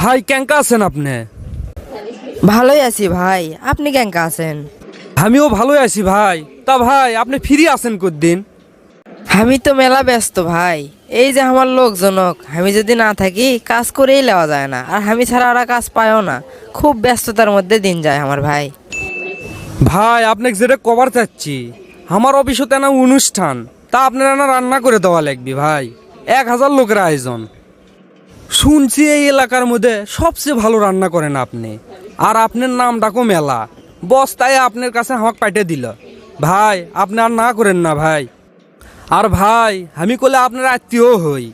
ভাই কেঙ্কা আছেন আপনি? ভালোই আছি ভাই। আপনি কেঙ্কা আছেন? আমিও ভালোই আছি ভাই। তা ভাই আপনি ফ্রি আছেন কদিন আমি তো মেলা ব্যস্ত ভাই। এই যে আমার লোকজনক আমি যদি না থাকি কাজ করেই নেওয়া যায় না। আর আমি ছাড়া ওরা কাজ পায়ও না। খুব ব্যস্ততার মধ্যে দিন যায় আমার ভাই। ভাই আপনাকে যেটা কভার চাচ্ছি আমার অফিসতে না অনুষ্ঠান। তা আপনারা না রান্না করে দেওয়া লাগবে ভাই। এক হাজার লোকের আয়োজন। শুনছি এই এলাকার মধ্যে সবচেয়ে ভালো রান্না করেন আপনি। আর আপনার নামটাকো মেলা। বস তাই আপনার কাছে আমাকে পাঠিয়ে দিল। ভাই, আপনি আর না করেন না ভাই। আর ভাই, আমি করলে আপনার আত্মীয় হই।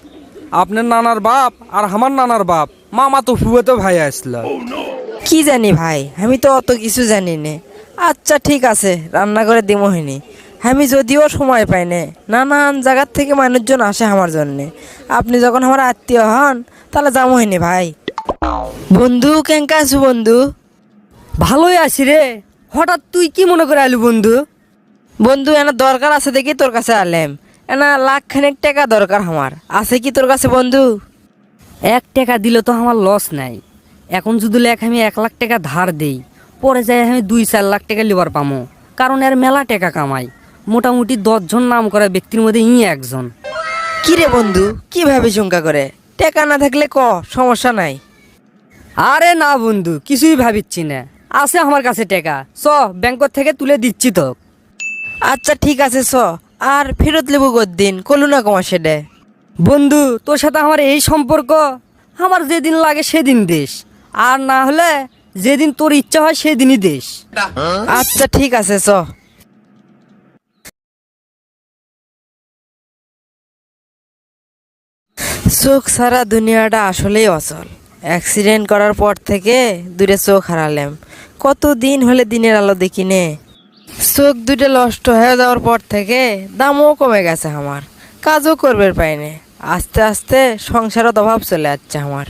আপনার নানার বাপ আর আমার নানার বাপ, মামা তো ফুয়াতে ভাই আসলো। কি জানি ভাই, আমি তো অত কিছু জানি নে। আচ্ছা ঠিক আছে, রান্না করে দিমো হইনি আমি যদিও সময় পাই না, নানান জায়গার থেকে মানুষজন আসে আমার জন্যে। আপনি যখন আমার আত্মীয় হন তাহলে যাব হইনি ভাই। বন্ধু, কেঙ্কা আছো বন্ধু? ভালোই আছি রে। হঠাৎ তুই কি মনে করে আলু বন্ধু? বন্ধু, এনা দরকার আছে দেখি তোর কাছে আলেম এনা লাখ খানিক টাকা দরকার আমার। আছে কি তোর কাছে বন্ধু? এক টাকা দিলে তো আমার লস নাই। এখন যদি লেখ আমি এক লাখ টাকা ধার দেই, পরে যাই আমি দুই চার লাখ টাকা লিবার পামো। কারণ এর মেলা টাকা কামাই। মোটামুটি দশজন নাম করা ব্যক্তির মধ্যে ই একজন। কি রে বন্ধু? কীভাবে শঙ্কা করে? টাকা না থাকলে ক? সমস্যা নাই। আরে না বন্ধু কিছুই ভাবিচ্ছি না। আছে আমার কাছে টাকা। চ ব্যাংকর থেকে তুলে দিচ্ছি তো। আচ্ছা ঠিক আছে স আর ফেরত লেবু দিন কলু না কমা সেডে। বন্ধু তোর সাথে আমার এই সম্পর্ক? আমার যেদিন লাগে সেদিন দেশ। আর না হলে যেদিন তোর ইচ্ছা হয় সেদিনই দেশ। আচ্ছা ঠিক আছে চ। চোখ সারা দুনিয়াটা আসলেই অচল। অ্যাক্সিডেন্ট করার পর থেকে দূরে চোখ হারালাম। কত দিন হলে দিনের আলো দেখি নে? চোখ দুটো নষ্ট হয়ে যাওয়ার পর থেকে দামও কমে গেছে আমার। কাজও করবে পাইনি আস্তে আস্তে সংসারত অভাব চলে যাচ্ছে আমার।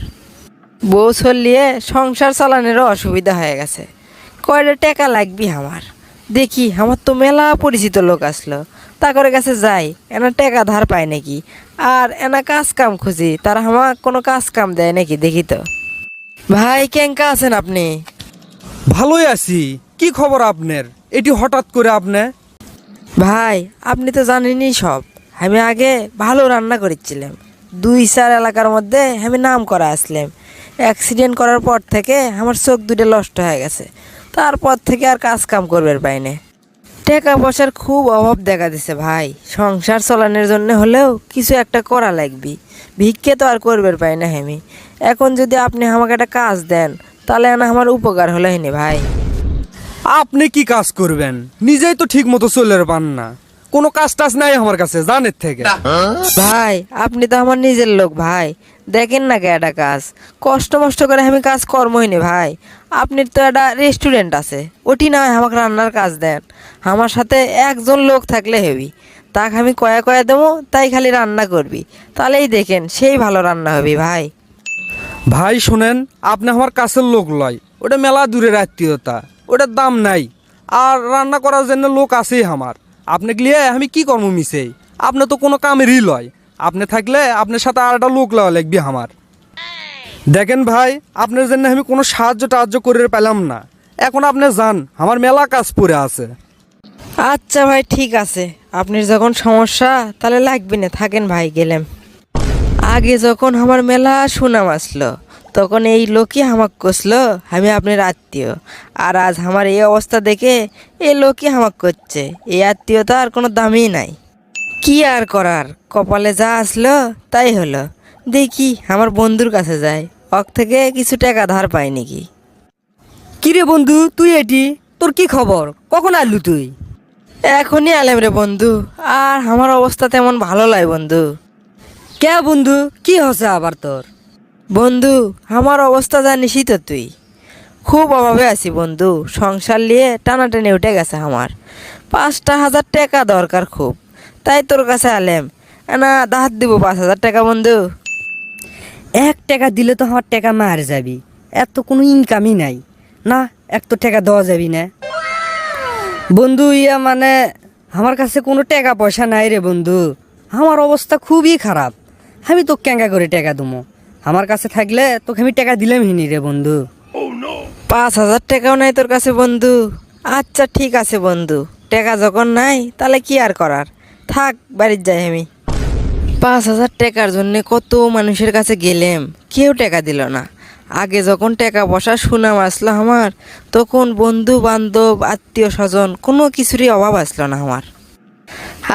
বউ চলিয়ে সংসার চালানোরও অসুবিধা হয়ে গেছে। কয়টা টাকা লাগবি আমার? দেখি, আমার তো মেলা পরিচিত লোক আসলো। তা করে কাছে যাই এনা টাকা ধার পায় নাকি? আর এনা কাজ কাম খুঁজি তারা আমার কোনো কাজ কাম দেয় নাকি দেখি তো। ভাই কেঙ্কা আছেন আপনি? ভালোই আছি। কি খবর আপনার? এটি হঠাৎ করে আপনি? ভাই আপনি তো জানেনই সব। আমি আগে ভালো রান্না করেছিলাম। দুই চার এলাকার মধ্যে আমি নাম করা আসলাম। অ্যাক্সিডেন্ট করার পর থেকে আমার চোখ দুটো নষ্ট হয়ে গেছে। তারপর থেকে আর কাজ কাম করবে পাইনে টাকা পয়সার খুব অভাব দেখা দিছে, ভাই। সংসার চলানোর জন্য হলেও কিছু একটা করা লাগবে। ভিক্ষে তো আর করবে পাই না, হেমি। এখন যদি আপনি আমাকে একটা কাজ দেন, তাহলে না আমার উপকার হলো হেনি, ভাই। আপনি কি কাজ করবেন? নিজেই তো ঠিক মতো চলে পান না। কোনো কাজ টাজ নাই আমার কাছে জানের থেকে। ভাই আপনি তো আমার নিজের লোক ভাই। দেখেন না কে একটা কাজ। কষ্ট মষ্ট করে আমি কাজ কর্মই নি ভাই। আপনি তো একটা রেস্টুরেন্ট আছে। ওটি না হয় আমাকে রান্নার কাজ দেন। আমার সাথে একজন লোক থাকলে হেবি। তাকে আমি কয়া কয়া দেবো তাই খালি রান্না করবি। তাহলেই দেখেন সেই ভালো রান্না হবে ভাই। ভাই শোনেন আপনি আমার কাছের লোক লয়। ওটা মেলা দূরের আত্মীয়তা। ওটার দাম নাই। আর রান্না করার জন্য লোক আছেই আমার। আপনি লিয়ে আমি কি কর্ম মিশে আপনি তো কোনো কামেরই লয়। আপনি থাকলে আপনার সাথে আর একটা লোক লওয়া লাগবে আমার। দেখেন ভাই, আপনার জন্য আমি কোনো সাহায্য টাহায্য করে পেলাম না। এখন আপনি যান, আমার মেলা কাজ পড়ে আছে। আচ্ছা ভাই, ঠিক আছে। আপনার যখন সমস্যা, তাহলে লাগবে না। থাকেন ভাই, গেলাম। আগে যখন আমার মেলা সুনাম আসলো তখন এই লোকই হামাক কষলো আমি আপনার আত্মীয়। আর আজ আমার এই অবস্থা দেখে এই লোকই হামাক করছে এই আত্মীয়তা আর কোনো দামই নাই। কি আর করার? কপালে যা আসলো তাই হলো। দেখি আমার বন্ধুর কাছে যায় অক থেকে কিছু টাকা ধার পাই নাকি? কিরে বন্ধু তুই এটি? তোর কি খবর? কখন আলু তুই? এখনই আলেম রে বন্ধু। আর আমার অবস্থা তেমন ভালো লাগে বন্ধু। কে বন্ধু? কি হচ্ছে আবার তোর? বন্ধু, আমার অবস্থা জানিসই তো তুই। খুব অভাবে আছি বন্ধু, সংসার নিয়ে টানাটানি উঠে গেছে আমার। পাঁচটা হাজার টাকা দরকার খুব, তাই তোর কাছে আলেম। না, দাহাত দিব পাঁচ হাজার টাকা বন্ধু। এক টাকা দিলে তো আমার টাকা মার যাবি, এত কোনো ইনকামই নাই। না, এক তো টাকা দেওয়া যাবি না। বন্ধু, ইয়া মানে আমার কাছে কোনো টাকা পয়সা নাই রে বন্ধু। আমার অবস্থা খুবই খারাপ, আমি তো ক্যাঙ্গা করে টাকা দেবো আমার কাছে থাকলে তোকে আমি টাকা দিলাম হিনি রে বন্ধু। পাঁচ হাজার টাকাও নাই তোর কাছে বন্ধু। আচ্ছা ঠিক আছে বন্ধু। টাকা যখন নাই, তাহলে কি আর করার? থাক, বাড়ির যাই আমি। পাঁচ হাজার টাকার জন্য কত মানুষের কাছে গেলেম, কেউ টাকা দিল না। আগে যখন টাকা পয়সা সুনাম আসলো আমার, তখন বন্ধু, বান্ধব, আত্মীয় স্বজন, কোনো কিছুরই অভাব আসলো না আমার।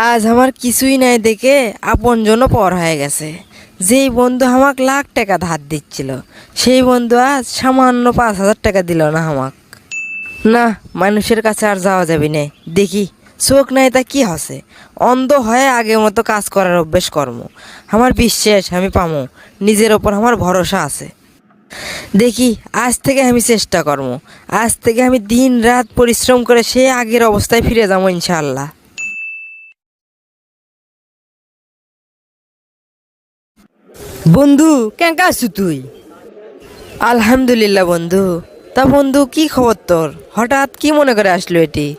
আজ আমার কিছুই নাই দেখে আপনজনও পর হয়ে গেছে। যেই বন্ধু আমাকে লাখ টাকা ধার দিচ্ছিল, সেই বন্ধু আজ সামান্য পাঁচ হাজার টাকা দিল না আমাক। না, মানুষের কাছে আর যাওয়া যাবে না। দেখি, চোখ নাই তা কি হসে? অন্ধ হয়ে আগের মতো কাজ করার অভ্যেস কর্ম। আমার বিশ্বাস আমি পামো, নিজের ওপর আমার ভরসা আছে। দেখি, আজ থেকে আমি চেষ্টা করব আজ থেকে আমি দিন রাত পরিশ্রম করে সে আগের অবস্থায় ফিরে যাব ইনশাআল্লাহ। বন্ধু, কেঙ্কা আছু তুই? আলহামদুলিল্লাহ বন্ধু। তা বন্ধু, কি খবর তোর? হঠাৎ কি মনে করে আসলো এটি?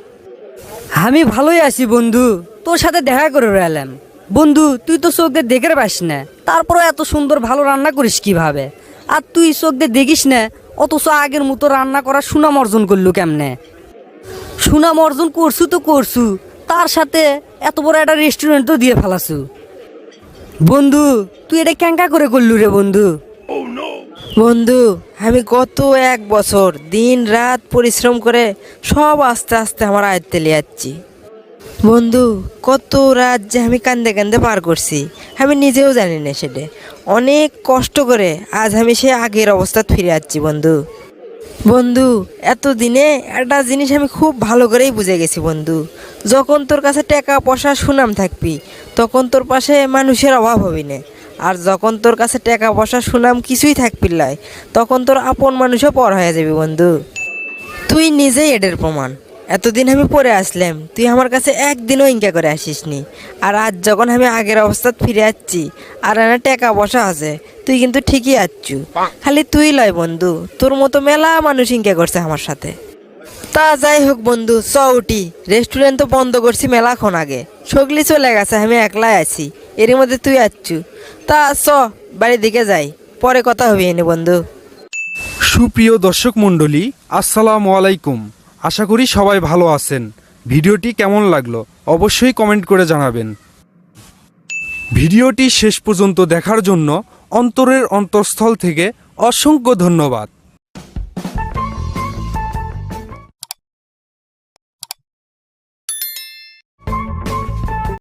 আমি ভালোই আছি বন্ধু। তোর সাথে দেখা করে এলাম। বন্ধু, তুই তো চোখ দিয়ে দেখে পাস না। তারপরে এত সুন্দর ভালো রান্না করিস কীভাবে? আর তুই চোখ দিয়ে দেখিস না, অথচ আগের মতো রান্না করার সুনাম অর্জন করলু কেমনে? সুনাম অর্জন করছু তো করছু। তার সাথে এত বড় একটা রেস্টুরেন্টও দিয়ে ফেলাছু। বন্ধু, তুই এটা ক্যাঙ্কা করে করলু রে বন্ধু? বন্ধু, আমি গত এক বছর দিন রাত পরিশ্রম করে সব আস্তে আস্তে আমার আয়ত্তে লিয়ে যাচ্ছি। বন্ধু, কত রাত যে আমি কান্দে কান্দে পার করছি, আমি নিজেও জানি না সেটা। অনেক কষ্ট করে আজ আমি সে আগের অবস্থা ফিরে যাচ্ছি, বন্ধু। বন্ধু, এতদিনে একটা জিনিস আমি খুব ভালো করেই বুঝে গেছি বন্ধু। যখন তোর কাছে টাকা, পয়সা, সুনাম থাকবি, তখন তোর পাশে মানুষের অভাব হবি না। আর যখন তোর কাছে টাকা, পয়সা, সুনাম কিছুই থাকবি লাই তখন তোর আপন মানুষও পর হয়ে যাবি বন্ধু। তুই নিজেই এটার প্রমাণ। এতদিন আমি পরে আসলাম, তুই আমার কাছে একদিনও ইনকা করে আসিসনি। আর আজ যখন আমি আগের অবস্থাত ফিরে যাচ্ছি আর এনে টাকা বসা আছে, তুই কিন্তু ঠিকই আচ্ছু খালি তুই লয় বন্ধু, তোর মতো মেলা মানুষ ইনকা করছে আমার সাথে। তা যাই হোক বন্ধু, চ উঠি। রেস্টুরেন্ট তো বন্ধ করছি মেলাক্ষণ আগে। সগলি চলে গেছে, আমি একলাই আছি এর মধ্যে তুই আচ্ছু তা চ, বাড়ির দিকে যাই, পরে কথা হবে এনে বন্ধু। সুপ্রিয় দর্শক মণ্ডলী, আসসালামু আলাইকুম। আশা করি সবাই ভালো আছেন। ভিডিওটি কেমন লাগল অবশ্যই কমেন্ট করে জানাবেন। ভিডিওটি শেষ পর্যন্ত দেখার জন্য অন্তরের অন্তঃস্থল থেকে অসংখ্য ধন্যবাদ।